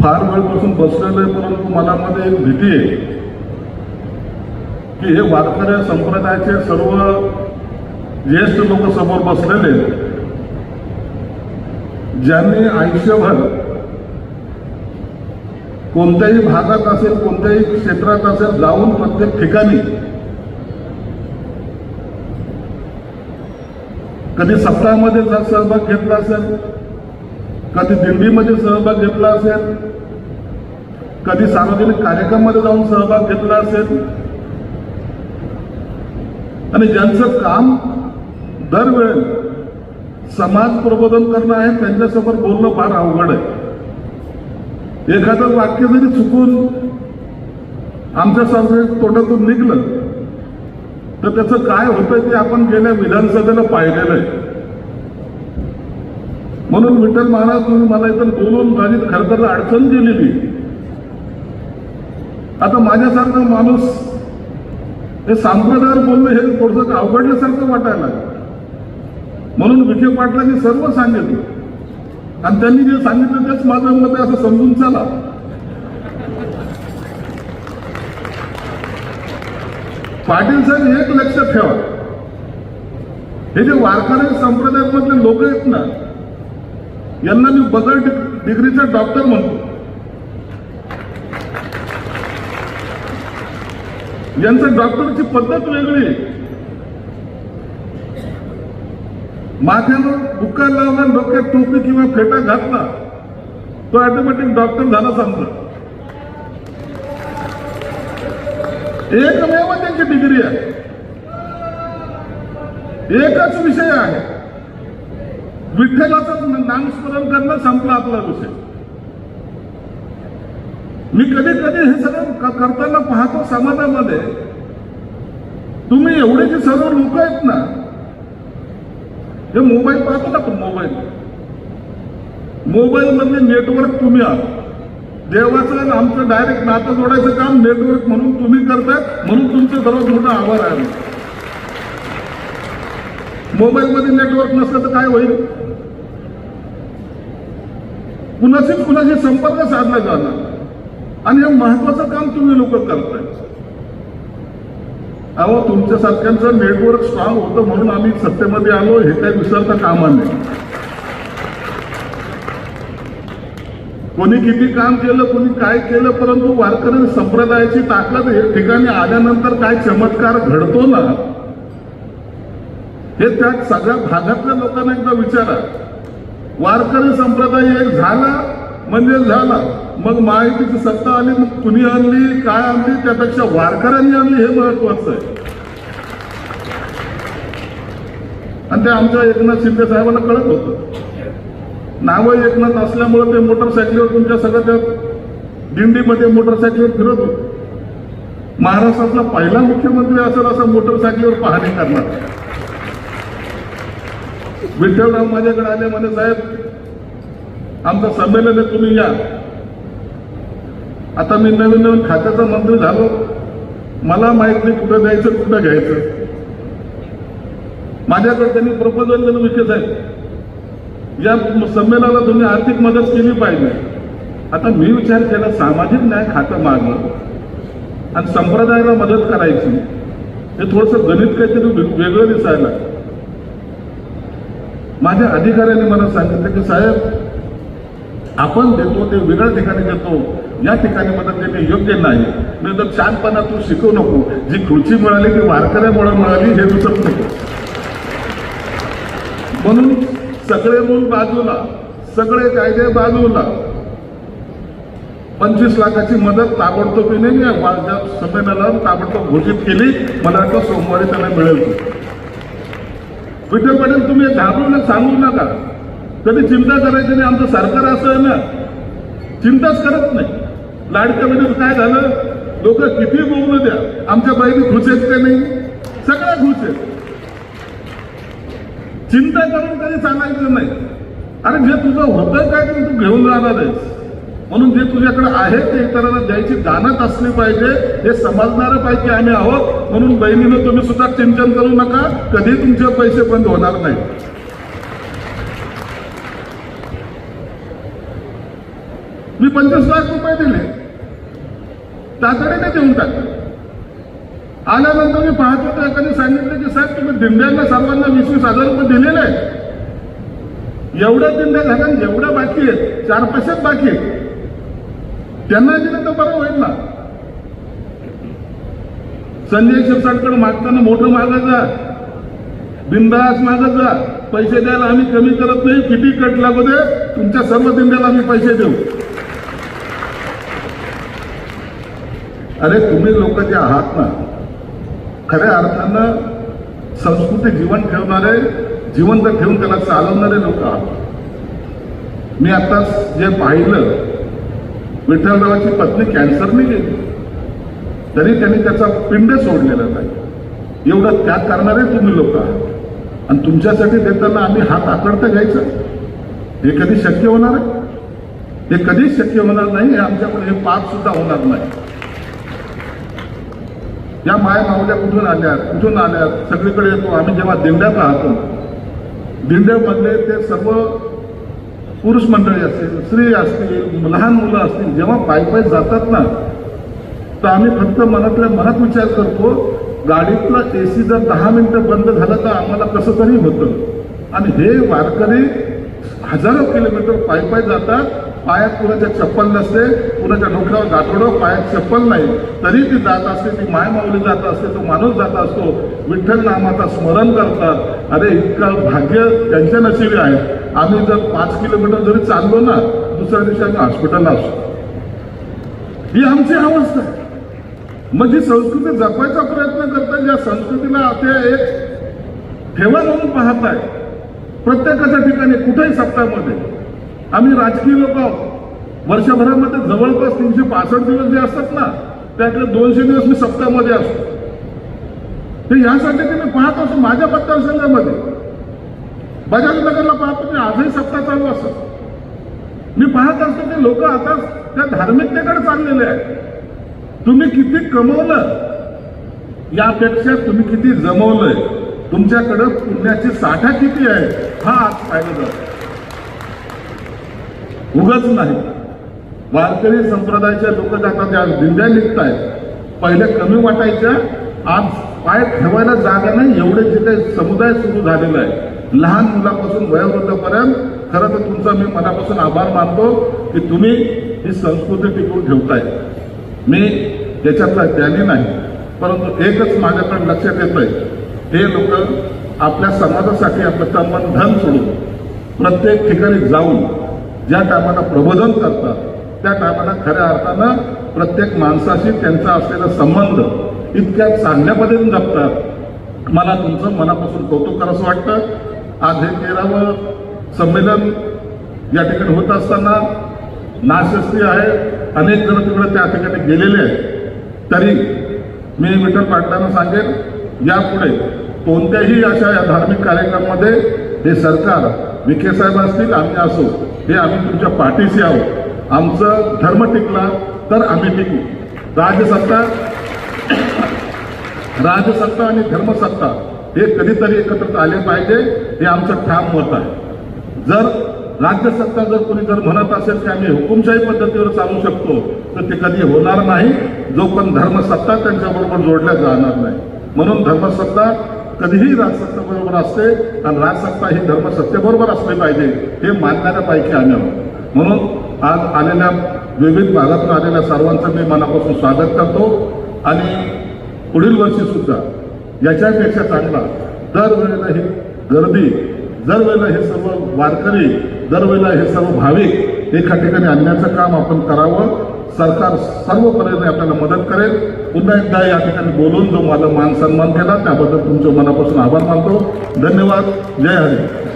फार वेळपासून बसलेलं आहे परंतु मनामध्ये एक भीती आहे की हे वारकऱ्या संप्रदायाचे सर्व ज्येष्ठ लोक समोर बसलेले ज्यांनी आयुष्यभर कोणत्याही भागात असेल कोणत्याही क्षेत्रात असेल जाऊन प्रत्येक ठिकाणी कधी सप्ताहामध्ये जर सहभाग घेतला असेल कधी दिंडीमध्ये सहभाग घेतला असेल? कधी सार्वजनिक कार्यक्रमामध्ये जाऊन सहभाग घेतला असेल? आणि ज्यांचं काम दरवेळेस समाज प्रबोधन करणं आहे त्यांच्यासमोर बोलणं फार अवघड आहे. एखादं वाक्य जरी चुकून आमच्या सारखं तोट्यातून निघलं तर त्याचं काय होतं ते आपण गेल्या विधानसभेला पाहिलेलं आहे. म्हणून विठ्ठल महाराज तुम्ही मला इथं बोलून माझी खरं तर अडचण दिलेली. आता माझ्यासारखा माणूस हे सांप्रदायावर बोलणं हे थोडंसं अवघडल्यासारखं वाटायला म्हणून विखे पाटलांनी सर्व सांगितलं. आणि त्यांनी जे सांगितलं तेच माझं मत आहे असं समजून चला. पाटील साहेब एक लक्षात ठेवा. हे जे वारकरी संप्रदायामधले लोक आहेत ना यांना मी बगल डिग्रीचा डॉक्टर म्हणतो. यांचं डॉक्टरची पद्धत वेगळी आहे. माथ्यावर बुक्का लावला डोक्यात टोपी किंवा फेटा घातला तो ऑटोमॅटिक डॉक्टर झाला समजा. एकमेव त्यांची डिग्री आहे. एकच विषय आहे. विठ्ठलाचं नामस्मरण करणं संपला आपला विषय. मी कधी कधी हे सगळं करताना पाहतो समाजामध्ये. तुम्ही एवढे जे सर्व लोक आहेत ना हे मोबाईल पाहतो ना आपण मोबाईल. मोबाईल म्हणजे मधले नेटवर्क तुम्ही आहात. देवाचं आणि आमचं डायरेक्ट नातं जोडायचं काम नेटवर्क म्हणून तुम्ही करताय म्हणून तुमचं सर्वात मोठा आभार आहे. मोबाईलमध्ये नेटवर्क नसलं तर काय होईल? कुणाशी कुणाशी संपर्क साधला जाणार? आणि हे महत्वाचं काम तुम्ही लोक करताय. अहो तुमच्या सारख्यांचं नेटवर्क स्ट्रॉंग होतं म्हणून आम्ही सत्तेमध्ये आलो हे काय विसरता कामा नाही कोणी किती काम केलं कोणी काय केलं परंतु वारकरी संप्रदायाची ताकद ठिकाणी आल्यानंतर काय चमत्कार घडतो ना हे त्या सगळ्या भागातल्या लोकांना एकदा विचारा. वारकरी संप्रदाय एक झाला म्हणजे झाला मग माहितीची सत्ता आली मग कुणी आणली काय आणली त्यापेक्षा वारकऱ्यांनी आणली हे महत्वाचं आहे. आणि ते आमच्या एकनाथ शिंदे साहेबांना कळत होतं. नावं एकनाथ असल्यामुळे ते मोटरसायकलीवर तुमच्या सगळ्या त्या दिंडीमध्ये मोटरसायकलीवर फिरत होते. महाराष्ट्रातला पहिला मुख्यमंत्री असेल असं मोटरसायकलीवर पाहणी करणार. विठ्ठलराव माझ्याकडे आले म्हणे साहेब आमचं संमेलन आहे तुम्ही या. आता मी नवीन नवीन खात्याचा मंत्री झालो. मला माहीत नाही कुठं जायचं कुठं घ्यायचं. माझ्याकडे त्यांनी प्रपोजल दिलं विखे साहेब या संमेलनाला तुम्ही आर्थिक मदत केली पाहिजे. आता मी विचार केला सामाजिक न्याय खातं मागणं आणि संप्रदायाला मदत करायची हे थोडंसं गणित काहीतरी वेगळं दिसायला. माझ्या अधिकाऱ्यांनी मला सांगितलं की साहेब आपण देतो ते वेगळ्या ठिकाणी देतो. या ठिकाणी मदत देणे योग्य नाही. मी तर छानपणा तू शिकवू नको. जी खुर्ची मिळाली ती वारकऱ्यामुळे मिळाली हे दिसत नको. म्हणून सगळे मूल बाजूला सगळे कायदे बाजूला पंचवीस लाखाची मदत ताबडतोबीने या वा- संमेलनाला ताबडतोब घोषित केली. मला वाटतं सोमवारी त्यांना मिळेल. विठ्ठल पाटील तुम्ही हे घाबरू नका सांगू नका. कधी चिंता करायची नाही आमचं सरकार असं आहे ना चिंताच करत नाही. लाडक्या म्हणजे काय झालं? लोक किती बोलू द्या. आमच्या बाईने खुश आहेत का नाही? सगळ्या खुश आहेत. चिंता करून कधी चालायचं नाही. अरे जे तुझं होतं काय तू घेऊन जाणार आहेस. म्हणून जे तुझ्याकडे आहे ते इतरांना द्यायची दानत असली पाहिजे हे समजणारं पाहिजे आम्ही आहोत. म्हणून बहिणीनं तुम्ही सुद्धा चिंतन करू नका कधी तुमचे पैसे बंद होणार नाही मी पंचवीस लाख रुपये दिले. तातडीने देऊन टाकले. आल्यानंतर मी पाहत होतो एकाने सांगितलं की साहेब तुम्ही दिंड्यांना सर्वांना वीस वीस हजार रुपये दिलेले आहेत. एवढ्या दिंड्या झाल्या एवढ्या बाकी आहेत चार पैसेच बाकी आहेत. त्यांना दिलं तर बरं होईल ना. संजय शिरसाटकडे मागताना मोठं मागत जा. बिंदास मागत जा. पैसे द्यायला आम्ही कमी करत नाही. किती कट लागू दे तुमच्या सर्व दिंड्याला आम्ही पैसे देऊ. अरे तुम्ही लोक जे आहात ना खऱ्या अर्थानं संस्कृती जीवन ठेवणारे जिवंत ठेवून त्याला चालवणारे लोक आहात. मी आता जे पाहिलं विठ्ठलरावाची पत्नी कॅन्सरने गेली. तरी त्यांनी त्याचा पिंड सोडलेला नाही. एवढं त्याग करणारे तुम्ही लोक आहात. आणि तुमच्यासाठी देताना आम्ही हात आकडता घ्यायचं? हे कधी शक्य होणार आहे? हे कधीच शक्य होणार नाही हे आमच्याकडे हे पाप सुद्धा होणार नाही. या माय मावल्या कुठून आल्यात कुठून आल्यात सगळीकडे येतो. आम्ही जेव्हा दिंड्यात राहतो दिंड्यामधले ते सर्व पुरुष मंडळी असतील स्त्री असतील लहान मुलं असतील जेव्हा पायी पायी जातात ना तर आम्ही फक्त मनातल्या मनात विचार करतो गाडीतला ए सी जर दहा मिनटं बंद झाला तर आम्हाला कसं तरी होतं. आणि हे वारकरी हजारो किलोमीटर पाय पायी जातात पायात कुणाच्या चप्पल नसते कुणाच्या डोक्यावर गाठोडं पायात चप्पल नाही. तरी ती जात असते ती मायमाऊली जात असते तो माणूस जात असतो. विठ्ठल नामाचा स्मरण करतात. अरे इतकं भाग्य त्यांच्या नशिबी आहे. आम्ही जर पाच किलोमीटर जरी चाललो ना दुसऱ्या दिवशी आम्ही हॉस्पिटलला असतो ही आमची अवस्था आहे. मग जी संस्कृती जपायचा प्रयत्न करतात ज्या संस्कृतीला ते एक ठेवा म्हणून पाहत आहे प्रत्येकाच्या ठिकाणी कुठेही सप्ताहामध्ये आम्ही राजकीय लोक आहोत. वर्षभरामध्ये जवळपास तीनशे पासष्ट दिवस जे असतात ना त्यातले दोनशे दिवस मी सप्ताहामध्ये असतो. ते यासाठी ते मी पाहत असतो माझ्या मतदारसंघामध्ये. बजाजनगरला पाहतो मी आजही सप्ताह चालू असत. मी पाहत असतो ते लोक आता त्या धार्मिकतेकडे चाललेले आहेत. तुम्ही किती कमवलं यापेक्षा तुम्ही किती जमवलंय. तुमच्याकडं पुण्याची साठा किती आहे हा आज पाहिलं जातं. उगच नाही. वारकरी संप्रदायाच्या लोक जातात त्या दिंड्या निघत आहेत पहिले कमी वाटायच्या आज पाय ठेवायला जागा नाही एवढे जे काही समुदाय सुरू झालेला आहे. लहान मुलापासून वयोवृद्धापर्यंत खरं तर तुमचा मी मनापासून आभार मानतो की तुम्ही ही संस्कृती टिकवून ठेवताय. मी त्याच्यातला ज्ञानी नाही परंतु एकच माझ्याकडे लक्षात येत आहे हे लोक आपल्या समाजासाठी आपलं तन धन सोडून प्रत्येक ठिकाणी जाऊन ज्या टायमाला प्रबोधन करतात त्या टायमाला खऱ्या अर्थानं प्रत्येक माणसाशी त्यांचा असलेला संबंध इतक्या चांगल्या पद्धतीने जपतात. मला तुमचं मनापासून कौतुक करावं वाटतं. आज हे तेरावं संमेलन या ठिकाणी होत असताना नाशस्ती आहे अनेक जण तिकडे त्या ठिकाणी गेलेले आहेत. तरी मी विठ्ठल पाटलांना सांगेन यापुढे कोणत्याही अशा या धार्मिक कार्यक्रमामध्ये हे सरकार विखे साहेब असतील आम्ही असो हे आम्ही तुमच्या पाठीशी आहोत. आमचं धर्म टिकला तर आम्ही टिकू. राजसत्ता राजसत्ता आणि धर्मसत्ता हे कधीतरी एकत्रित आले पाहिजे हे आमचं ठाम मत आहे. जर राज्यसत्ता जर कोणी जर म्हणत असेल की आम्ही हुकुमशाही पद्धतीवर चालू शकतो तर ते कधी होणार नाही. जो पण धर्मसत्ता त्यांच्याबरोबर जोडल्या जाणार नाही. म्हणून धर्मसत्ता कधीही राजसत्तेबरोबर असते आणि राजसत्ता ही धर्मसत्तेबरोबर असली पाहिजे हे मानणाऱ्यापैकी आम्ही आहोत. म्हणून आज आलेल्या विविध भागातून आलेल्या सर्वांचं मी मनापासून स्वागत करतो. आणि पुढील वर्षी सुद्धा याच्यापेक्षा चांगला. दरवेळेला ही गर्दी दरवेळेला हे सर्व वारकरी दरवेळेला हे सर्व भाविक एका ठिकाणी आणण्याचं काम आपण करावं. सरकार सर्व परीने आपल्याला मदत करेल. पुन्हा एकदा या ठिकाणी बोलून जो मला मान सन्मान केला त्याबद्दल तुमच्या मनापासून आभार मानतो. धन्यवाद. जय हरी.